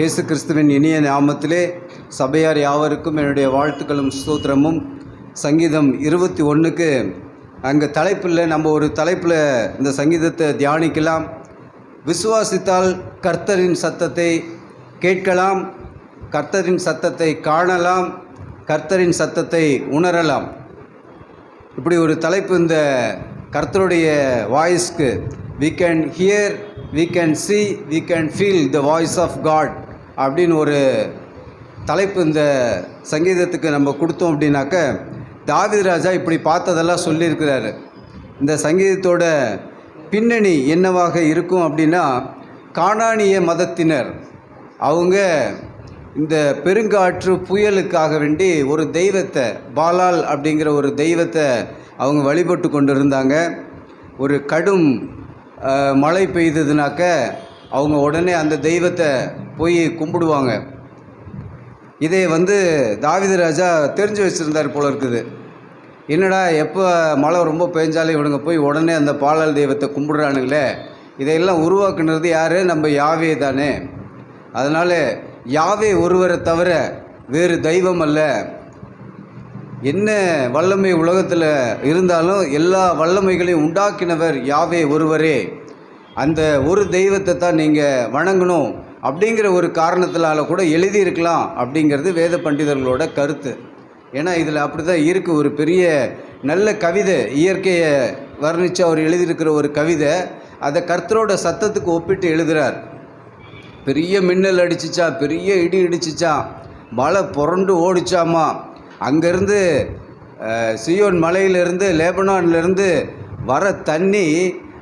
இயேசு கிறிஸ்துவின் இனிய நாமத்திலே சபையார் யாவருக்கும் என்னுடைய வாழ்த்துக்களும் ஸ்தோத்திரமும். சங்கீதம் இருபத்தி ஒன்றுக்கு அங்கே தலைப்பில் நம்ம ஒரு தலைப்பில் இந்த சங்கீதத்தை தியானிக்கலாம். விசுவாசித்தால் கர்த்தரின் சத்தத்தை கேட்கலாம் கர்த்தரின் சத்தத்தை காணலாம் கர்த்தரின் சத்தத்தை உணரலாம். இப்படி ஒரு தலைப்பு இந்த கர்த்தருடைய வாய்ஸ்க்கு. We can hear we can see we can feel the voice of God அப்படின்னு ஒரு தலைப்பு இந்த சங்கீதத்துக்கு நம்ம கொடுத்தோம் அப்படின்னாக்க தாவித ராஜா இப்படி பார்த்ததெல்லாம் சொல்லியிருக்கிறாரு. இந்த சங்கீதத்தோட பின்னணி என்னவாக இருக்கும் அப்படின்னா காணானிய மதத்தினர் அவங்க இந்த பெருங்காற்று புயலுக்காக வேண்டி ஒரு தெய்வத்தை பாலால் அப்படிங்கிற ஒரு தெய்வத்தை அவங்க வழிபட்டு கொண்டு இருந்தாங்க ஒரு கடும் மழை பெய்ததுனாக்க அவங்க உடனே அந்த தெய்வத்தை போய் கும்பிடுவாங்க. இதை வந்து தாவித ராஜா தெரிஞ்சு வச்சுருந்தார் போல இருக்குது. என்னடா எப்போ மழை ரொம்ப பெஞ்சாலும் இவனுங்க போய் உடனே அந்த பாலல் தெய்வத்தை கும்பிடுறானுங்களே? இதையெல்லாம் உருவாக்குனது யார்? நம்ம யாவே தானே. அதனால் யாவே ஒருவரை தவிர வேறு தெய்வம் அல்ல. என்ன வல்லமை உலகத்தில் இருந்தாலும் எல்லா வல்லமைகளையும் உண்டாக்கினவர் யாவே ஒருவரே. அந்த ஒரு தெய்வத்தை தான் நீங்கள் வணங்கணும். அப்படிங்கிற ஒரு காரணத்தினால கூட எழுதியிருக்கலாம் அப்படிங்கிறது வேத பண்டிதர்களோட கருத்து. ஏன்னா இதில் அப்படி தான் இருக்குது ஒரு பெரிய நல்ல கவிதை இயற்கையை வர்ணித்து அவர் எழுதியிருக்கிற ஒரு கவிதை அதை கர்த்தரோட சத்தத்துக்கு ஒப்பிட்டு எழுதுகிறார் பெரிய மின்னல் அடிச்சிச்சா? பெரிய இடி இடிச்சிச்சா? மழை புரண்டு ஓடிச்சாமா? அங்கேருந்து சியோன் மலையிலேருந்து லேபனான்லேருந்து வர தண்ணி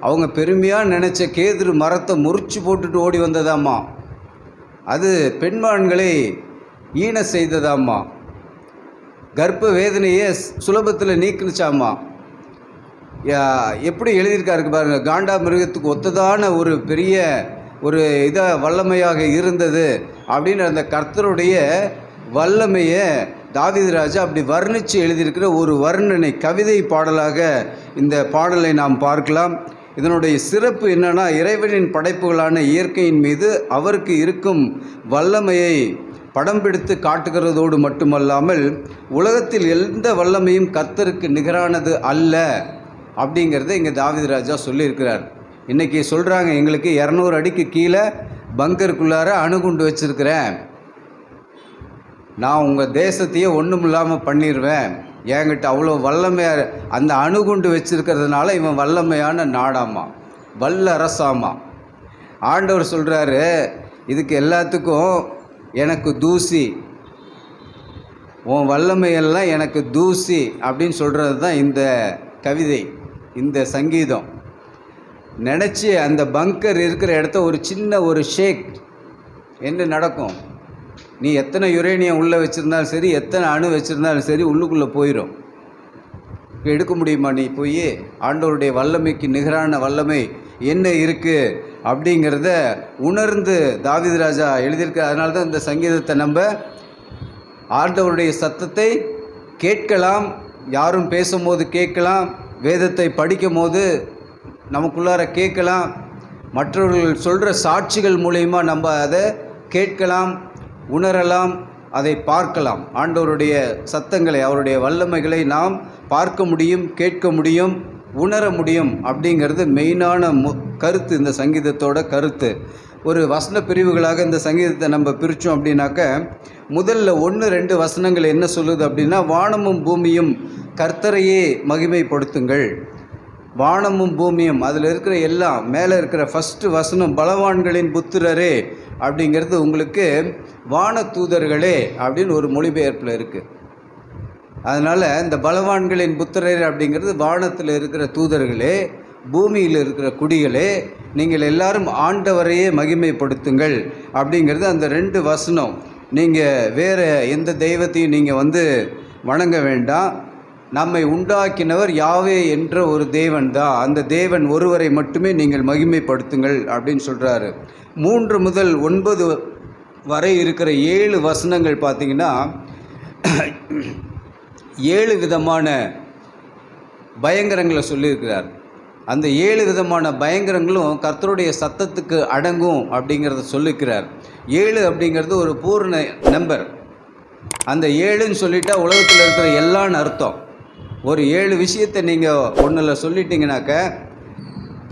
அவங்க பெருமையாக நினச்ச கேதுரு மரத்தை முறிச்சு போட்டுட்டு ஓடி வந்ததாம்மா அது பெண்மான்களை ஈன செய்ததாம்மா. கர்ப்ப வேதனையே சுலபத்தில் நீக்குனுச்சாம்மா. யா- எப்படி எழுதியிருக்காருக்கு பாருங்கள் காண்டா மிருகத்துக்கு ஒத்ததான ஒரு பெரிய ஒரு இதாக வல்லமையாக இருந்தது அப்படின்னு அந்த கர்த்தருடைய வல்லமையை தாவிதராஜா அப்படி வர்ணித்து எழுதியிருக்கிற ஒரு வர்ணனை கவிதை பாடலாக இந்த பாடலை நாம் பார்க்கலாம். இதனுடைய சிறப்பு என்னன்னா இறைவனின் படைப்புகளான இயற்கையின் மீது அவருக்கு இருக்கும் வல்லமையை படம் பிடித்து காட்டுகிறதோடு மட்டுமல்லாமல் உலகத்தில் எந்த வல்லமையும் கத்தருக்கு நிகரானது அல்ல அப்படிங்கிறத இங்கே தாவிதராஜா சொல்லியிருக்கிறார். இன்றைக்கி சொல்கிறாங்க எங்களுக்கு இரநூறு அடிக்கு கீழே பங்கருக்குள்ளார அணுகுண்டு வச்சுருக்கிறேன். நான் உங்கள் தேசத்தையே ஒன்றும் இல்லாமல் பண்ணிடுவேன் என்கிட்ட அவ்வளோ வல்லமையாக அந்த அணுகுண்டு வச்சுருக்கிறதுனால இவன் வல்லமையான நாடாமா வல்ல அரசாமா ஆண்டவர் சொல்கிறாரு இதுக்கு எல்லாத்துக்கும் எனக்கு தூசி. உன் வல்லமையெல்லாம் எனக்கு தூசி. அப்படின்னு சொல்கிறது தான் இந்த கவிதை இந்த சங்கீதம். நினச்சி அந்த பங்கர் இருக்கிற இடத்த ஒரு சின்ன ஒரு ஷேக் என்ன நடக்கும்? நீ எத்தனை யுரேனியம் உள்ளே வச்சுருந்தாலும் சரி எத்தனை அணு வச்சுருந்தாலும் சரி உள்ளுக்குள்ளே போயிடும் இப்போ எடுக்க முடியுமா நீ போய் ஆண்டவருடைய வல்லமைக்கு நிகரான வல்லமை என்ன இருக்குது அப்படிங்கிறத உணர்ந்து தாவீது ராஜா எழுதியிருக்க அதனால தான் இந்த சங்கீதத்தை நம்ம ஆண்டவருடைய சத்தத்தை கேட்கலாம் யாரும் பேசும்போது கேட்கலாம் வேதத்தை படிக்கும் போது நமக்குள்ளார கேட்கலாம். மற்றவர்கள் சொல்கிற சாட்சிகள் மூலயமா நம்ம அதை கேட்கலாம். உணரலாம் அதை பார்க்கலாம். ஆண்டவருடைய சத்தங்களை அவருடைய வல்லமைகளை நாம் பார்க்க முடியும் கேட்க முடியும் உணர முடியும் அப்படிங்கிறது மெயினான மு கருத்து இந்த சங்கீதத்தோட கருத்து. ஒரு வசன பிரிவுகளாக இந்த சங்கீதத்தை நம்ம பிரித்தோம் அப்படின்னாக்க முதல்ல ஒன்று ரெண்டு வசனங்கள் என்ன சொல்லுது அப்படின்னா வானமும் பூமியும் கர்த்தரையே மகிமைப்படுத்துங்கள். வானமும் பூமியும் அதில் இருக்கிற எல்லாம் மேலே இருக்கிற ஃபஸ்ட்டு வசனம் பலவான்களின் புத்திரரே அப்படிங்கிறது உங்களுக்கு வான தூதர்களே அப்படின்னு ஒரு மொழிபெயர்ப்பில் இருக்குது அதனால் இந்த பலவான்களின் புத்திரர் அப்படிங்கிறது வானத்தில் இருக்கிற தூதர்களே பூமியில் இருக்கிற குடிகளே நீங்கள் எல்லாரும் ஆண்டவரையே மகிமைப்படுத்துங்கள் அப்படிங்கிறது அந்த ரெண்டு வசனம். நீங்கள் வேறு எந்த தெய்வத்தையும் நீங்கள் வந்து வணங்க வேண்டாம். நம்மை உண்டாக்கினவர் யாவே என்ற ஒரு தேவன் தான் அந்த தேவன் ஒருவரை மட்டுமே நீங்கள் மகிமைப்படுத்துங்கள் அப்படின்னு சொல்கிறாரு மூன்று முதல் ஒன்பது வரை இருக்கிற ஏழு வசனங்கள் பார்த்தீங்கன்னா ஏழு விதமான பயங்கரங்களை சொல்லியிருக்கிறார். அந்த ஏழு விதமான பயங்கரங்களும் கர்த்தருடைய சத்தத்துக்கு அடங்கும் அப்படிங்கிறத சொல்லிக்கிறார். ஏழு அப்படிங்கிறது ஒரு பூர்ண நம்பர். அந்த ஏழுன்னு சொல்லிட்டா உலகத்தில் இருக்கிற எல்லான்னு அர்த்தம். ஒரு ஏழு விஷயத்தை நீங்கள் ஒன்றில் சொல்லிட்டீங்கனாக்க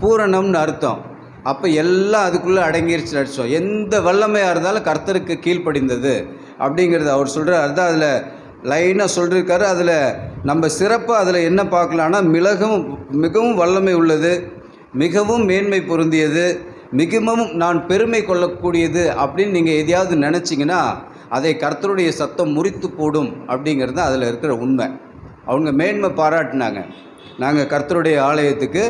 பூரணம்னு அர்த்தம். அப்போ எல்லாம் அதுக்குள்ளே அடங்கிருச்சு அடிச்சோம் எந்த வல்லமையாக இருந்தாலும் கர்த்தருக்கு கீழ்ப்படிந்தது அப்படிங்கிறது அவர் சொல்கிறார் அதுதான் அதில் லைனாக சொல்லியிருக்காரு அதில் நம்ம சிறப்பாக அதில் என்ன பார்க்கலான்னா மிளகும் மிகவும் வல்லமை உள்ளது மிகவும் மேன்மை பொருந்தியது மிகவும் நான் பெருமை கொள்ளக்கூடியது அப்படின்னு நீங்கள் எதையாவது நினச்சிங்கன்னா அதை கர்த்தருடைய சத்தம் முறித்து போடும் அப்படிங்கிறது தான் அதில் இருக்கிற உண்மை. அவங்க மேன்மை பாராட்டினாங்க. நாங்கள் கர்த்தருடைய ஆலயத்துக்கு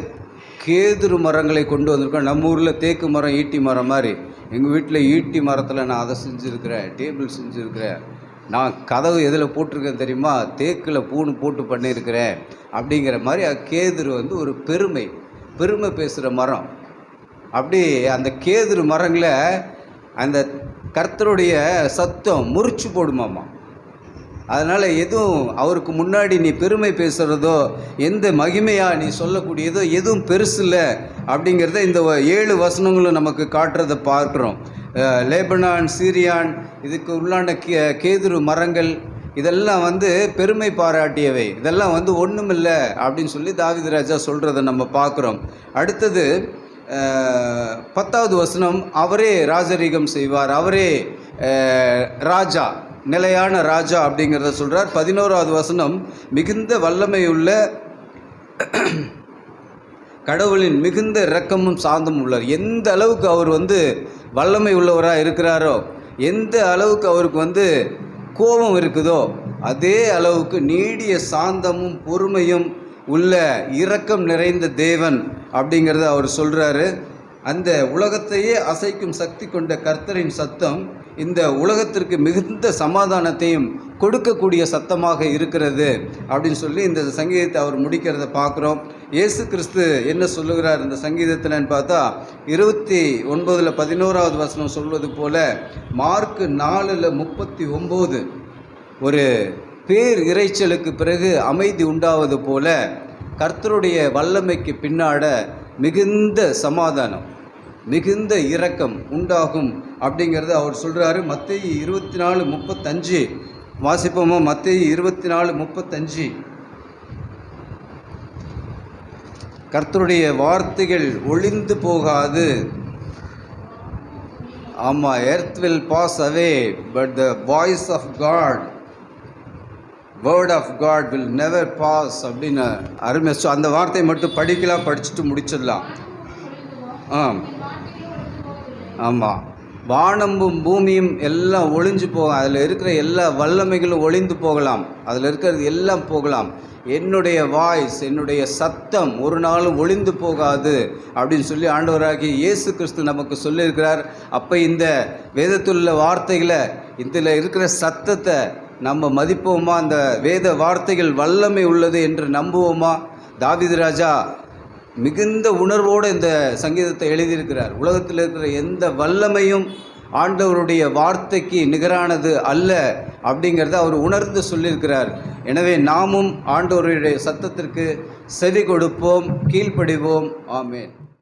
கேதுரு மரங்களை கொண்டு வந்திருக்கோம். நம்ம ஊரில் தேக்கு மரம் ஈட்டி மரம் மாதிரி. எங்கள் வீட்டில் ஈட்டி மரத்தில் நான் அதை செஞ்சுருக்கிறேன் டேபிள் செஞ்சுருக்கிறேன். நான் கதவு எதில் போட்டிருக்கேன் தெரியுமா? தேக்கில் பூணு போட்டு பண்ணியிருக்கிறேன் அப்படிங்கிற மாதிரி கேதுரு வந்து ஒரு பெருமை பெருமை பேசுகிற மரம். அப்படி அந்த கேதுரு மரங்களை அந்த கர்த்தருடைய சத்தம் முறிச்சு போடுமாமா. அதனால் எதுவும் அவருக்கு முன்னாடி நீ பெருமை பேசுகிறதோ எந்த மகிமையாக நீ சொல்லக்கூடியதோ எதுவும் பெருசு இல்லை அப்படிங்கிறத இந்த வ- ஏழு வசனங்களும் நமக்கு காட்டுறதை பார்க்குறோம். லேபனான் சீரியான் இதுக்கு உள்ளான கே கேதுரு மரங்கள் இதெல்லாம் வந்து பெருமை பாராட்டியவை. இதெல்லாம் வந்து ஒன்றுமில்லை அப்படின்னு சொல்லி தாவித ராஜா சொல்கிறத நம்ம பார்க்குறோம். அடுத்தது பத்தாவது வசனம் அவரே ராஜரீகம் செய்வார் அவரே ராஜா. நிலையான ராஜா அப்படிங்கிறத சொல்கிறார் பதினோராவது வசனம் மிகுந்த வல்லமையுள்ள கடவுளின் மிகுந்த இரக்கமும் சாந்தமும் உள்ளார். எந்த அளவுக்கு அவர் வந்து வல்லமை உள்ளவராக இருக்கிறாரோ எந்த அளவுக்கு அவருக்கு வந்து கோபம் இருக்குதோ அதே அளவுக்கு நீடிய சாந்தமும் பொறுமையும் உள்ள இரக்கம் நிறைந்த தேவன் அப்படிங்கிறத அவர் சொல்கிறாரு அந்த உலகத்தையே அசைக்கும் சக்தி கொண்ட கர்த்தரின் சத்தம் இந்த உலகத்திற்கு மிகுந்த சமாதானத்தையும் கொடுக்கக்கூடிய சத்தமாக இருக்கிறது அப்படின்னு சொல்லி இந்த சங்கீதத்தை அவர் முடிக்கிறத பார்க்குறோம். இயேசு கிறிஸ்து என்ன சொல்லுகிறார் இந்த சங்கீதத்தில்னு பார்த்தா இருபத்தி ஒன்பதில் பதினோராவது வசனம் சொல்வது போல் மார்க்கு நாலில் முப்பத்தி ஒம்பது ஒரு பேர் இரைச்சலுக்கு பிறகு அமைதி உண்டாவது போல கர்த்தருடைய வல்லமைக்கு பின்னாட மிகுந்த சமாதானம். மிகுந்த இரக்கம் உண்டாகும் அப்படிங்கிறத அவர் சொல்கிறாரு மத்திய இருபத்தி நாலு முப்பத்தஞ்சு. வாசிப்போமா? மத்திய இருபத்தி நாலு முப்பத்தஞ்சு. கர்த்தருடைய வார்த்தைகள் ஒளிந்து போகாது. ஆமாம் earth will pass away but the voice of God word of God will never pass அப்படின்னு அருமை. அந்த வார்த்தையை மட்டும் படிக்கலாம் படிச்சுட்டு முடிச்சிடலாம். ஆ ஆமாம் வானமும் பூமியும் எல்லாம் ஒளிஞ்சு போகும். அதில் இருக்கிற எல்லா வல்லமைகளும் ஒளிந்து போகலாம். அதில் இருக்கிறது எல்லாம் போகலாம். என்னுடைய வாய்ஸ் என்னுடைய சத்தம் ஒரு நாளும் ஒளிந்து போகாது அப்படின்னு சொல்லி ஆண்டவராகிய இயேசு கிறிஸ்து நமக்கு சொல்லியிருக்கிறார். அப்போ இந்த வேதத்துள்ள வார்த்தைகளை இதில் இருக்கிற சத்தத்தை நம்ம மதிப்போமா? அந்த வேத வார்த்தைகள் வல்லமை உள்ளது என்று நம்புவோமா? தாவீது ராஜா மிகுந்த உணர்வோடு இந்த சங்கீதத்தை எழுதியிருக்கிறார். உலகத்தில் இருக்கிற எந்த வல்லமையும் ஆண்டவருடைய வார்த்தைக்கு நிகரானது அல்ல அப்படிங்கிறத அவர் உணர்ந்து சொல்லியிருக்கிறார். எனவே நாமும் ஆண்டவருடைய சத்தத்திற்கு செவி கொடுப்போம் கீழ்ப்படிவோம். ஆமேன்.